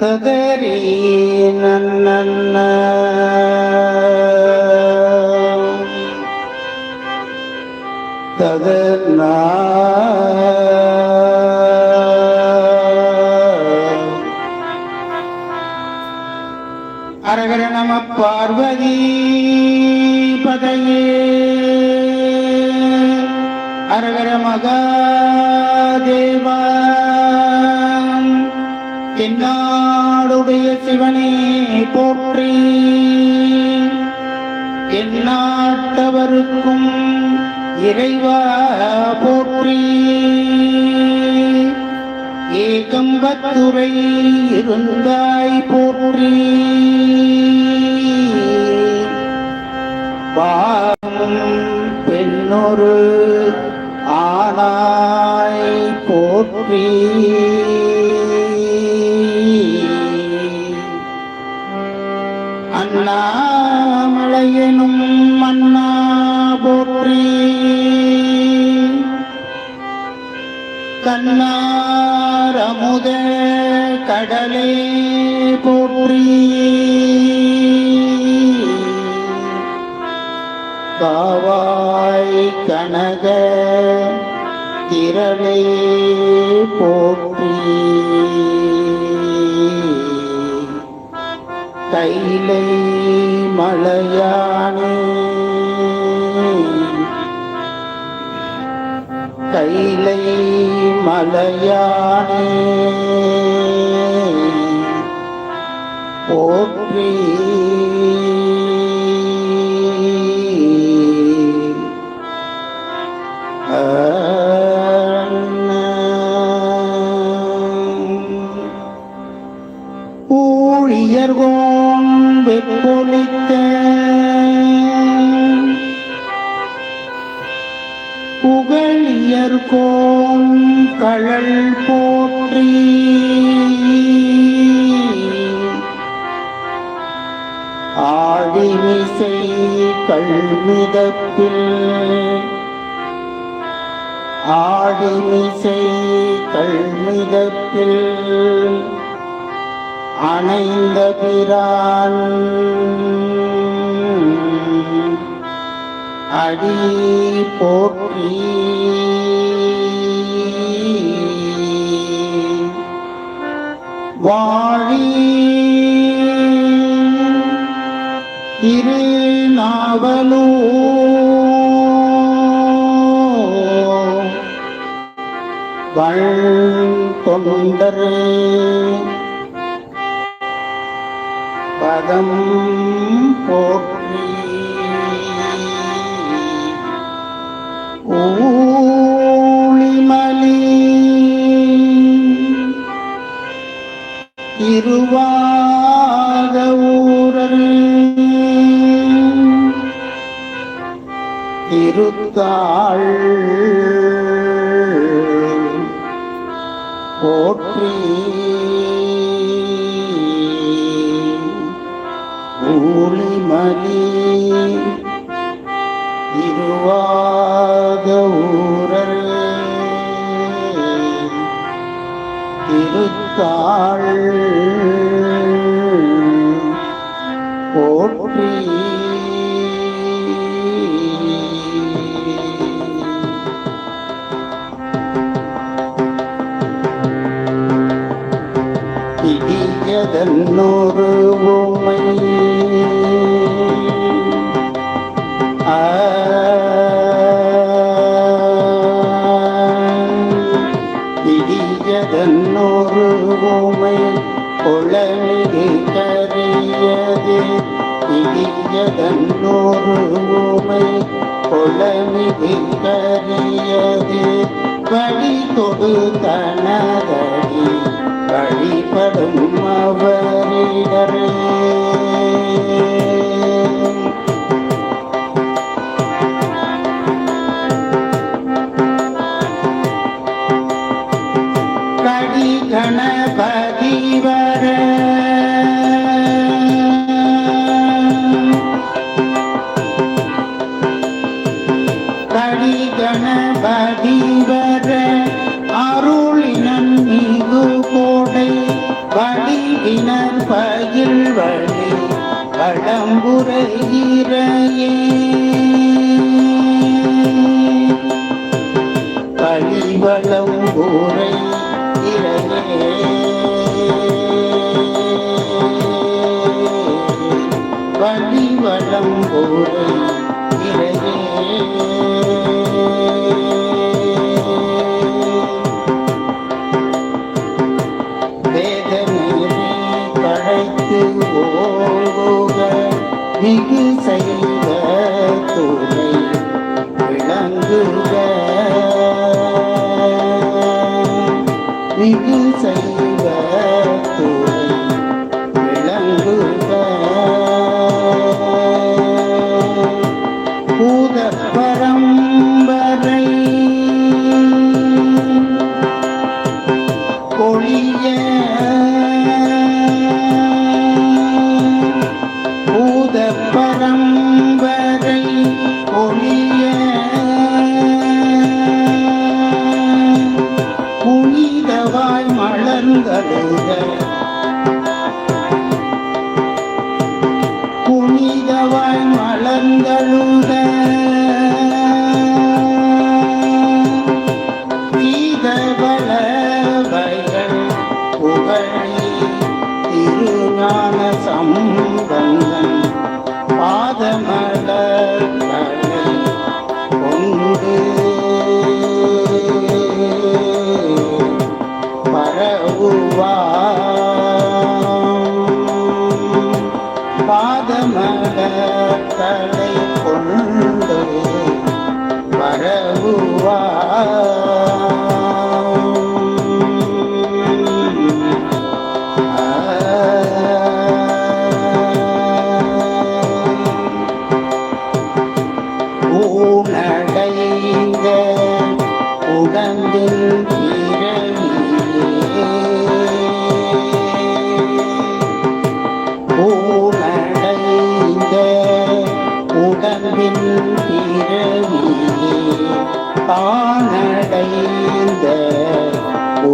ததரி நன்ன ததர்னா அரகர நம பார்வதி பதையே. அரகர மகாதேவா என்னாடுடைய சிவனே போற்றி எந்நாட்டவருக்கும் இறைவா போற்றி. ஏகம்பத்துரை இருந்தாய் போற்றி. பாவம் ஆனாய் போற்றி. அண்ணாமலையனும் மன்னா போற்றி. கண்ணாரமுத கடலே போற்றி. காவாய் கனக திறனை போற்றி. கைலை மலையானே கைலை மலையானே போற்றி. புகழியர்கோன் கழல் போற்றி. ஆழிமிசை கல்மிதப்பில். ஆழிமிசை கல்மிதப்பில். அணைந்த பிரான். அடி போற்றி. வாழி இரு நாவலூ தொண்டரே பதம் போற்றி. ஊழிமலி இருவாத ஊரல் திருத்தாள் போற்றி. ஊழிமலி இருவாத ஊரல் இருத்தாள் இடியதன்னொரு உமை. இடியதன்னொரு உமை. குளமிகு கரியது. இடியதன்னொரு உமை. குளமிகு கரியது. வழி கொடு தனதடி வழிபடும் அவரிடரே கடி கணபதி கடி கணபதி வர. மிகு செய்த துணை புனிதவாய் புனிதவாய் மலர்ந்தழுக. உடம்பின் பிறவியே தானடைந்த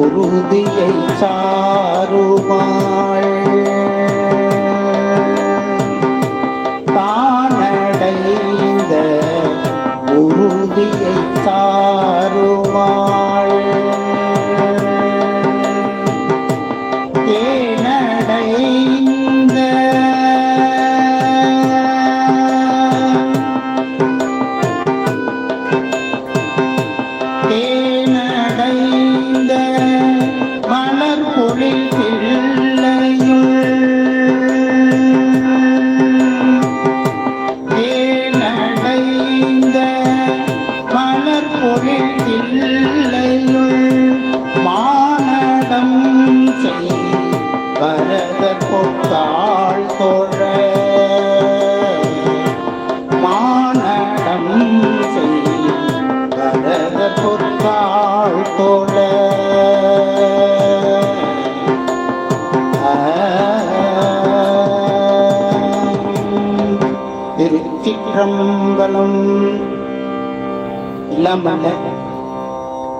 உறுதியை சாருமாள். மலர் பொழில் மானடம் செய் வரத கொத்தாள் தோழ. மானடம் செய் கொத்தாள் தோழ. திருச்சிற்றம்பலம் இல்லாமல்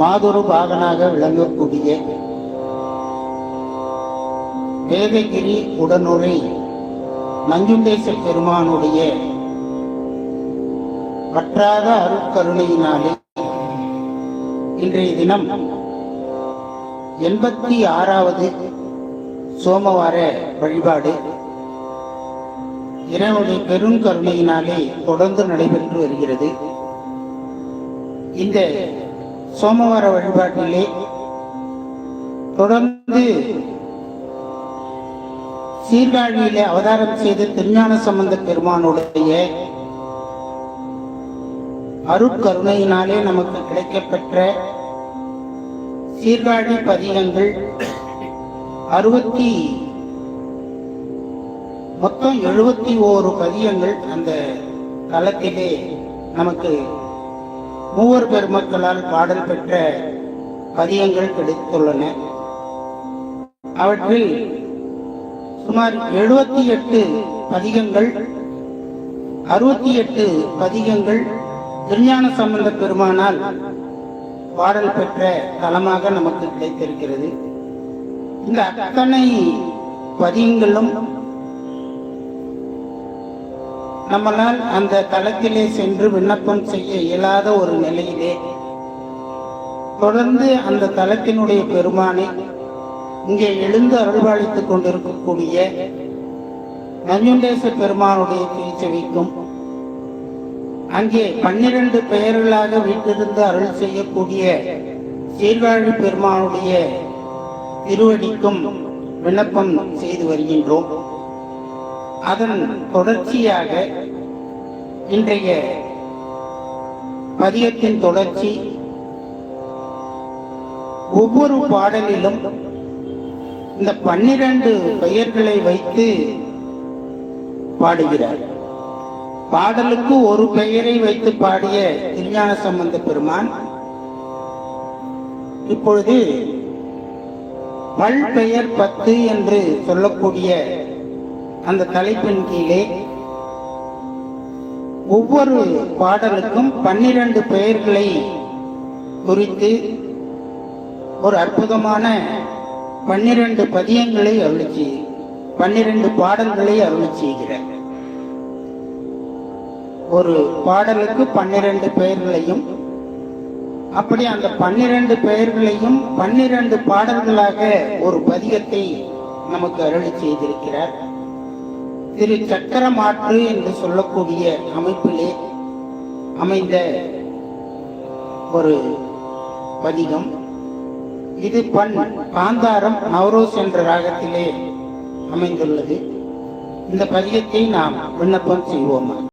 மாதுரு பாகனாக விளங்கக்கூடிய வேதகிரி உடனுரை நஞ்சுண்டேச பெருமானுடைய வற்றாத அருட்கருணையினாலே இன்றைய தினம் எண்பத்தி ஆறாவது சோமவார வழிபாடு இறைவனுடைய பெருங்கருணையினாலே தொடர்ந்து நடைபெற்று வருகிறது. இந்த சோமவார வழிபாட்டிலே தொடர்ந்து சீர்காழியிலே அவதாரம் செய்த திருஞான சம்பந்த பெருமானுடைய அருட்கருணையினாலே நமக்கு கிடைக்கப்பெற்ற சீர்காழி பதிகங்கள் அறுபத்தி மொத்தம் எழுபத்தி ஓரு பதியங்கள் அந்த தளத்திலே நமக்கு மூவர் பெருமக்களால் பாடல் பெற்ற பதியங்கள் கிடைத்துள்ளன. அவற்றில் சுமார் எழுபத்தி எட்டு பதிகங்கள் அறுபத்தி எட்டு பதிகங்கள் திருஞான சம்பந்த பெருமானால் பாடல் பெற்ற தலமாக நமக்கு கிடைத்திருக்கிறது. இந்த அத்தனை பதியங்களும் நம்மளால் அந்த தளத்திலே சென்று விண்ணப்பம் செய்ய இயலாத ஒரு நிலையிலே தொடர்ந்து அந்த தளத்தினுடைய பெருமானை இங்கே எழுந்து அருள்பாலித்துக் கொண்டிருக்கக்கூடிய நஞ்சுண்டேச பெருமானுடைய திருச்செவிக்கும் அங்கே பன்னிரண்டு பெயர்களாக வீட்டிலிருந்து அருள் செய்யக்கூடிய சீர்வாழி பெருமானுடைய திருவடிக்கும் விண்ணப்பம் செய்து வருகின்றோம். அதன் தொடர்ச்சியாக இன்றைய பதியத்தின் தொடர்ச்சி ஒவ்வொரு பாடலிலும் இந்த பன்னிரண்டு பெயர்களை வைத்து பாடுகிறார். பாடலுக்கு ஒரு பெயரை வைத்து பாடிய திருஞான சம்பந்த பெருமான் இப்பொழுது பல்பெயர் பத்து என்று சொல்லக்கூடிய அந்த தலைப்பின் கீழே ஒவ்வொரு பாடலுக்கும் பன்னிரண்டு பெயர்களை குறித்து ஒரு அற்புதமான பன்னிரண்டு பதியங்களை அருளி செய் பன்னிரண்டு பாடல்களை அருளி செய்கிறார். ஒரு பாடலுக்கு பன்னிரண்டு பெயர்களையும் அப்படி அந்த பன்னிரண்டு பெயர்களையும் பன்னிரண்டு பாடல்களாக ஒரு பதிகத்தை நமக்கு அருளி செய்திருக்கிறார். திரு சக்கரமாற்று என்று சொல்லக்கூடிய அமைப்பிலே அமைந்த ஒரு பதிகம். இது பண் காந்தாரம் நவரோஸ் என்ற ராகத்திலே அமைந்துள்ளது. இந்த பதிகத்தை நாம் விண்ணப்பம் செய்வோமா?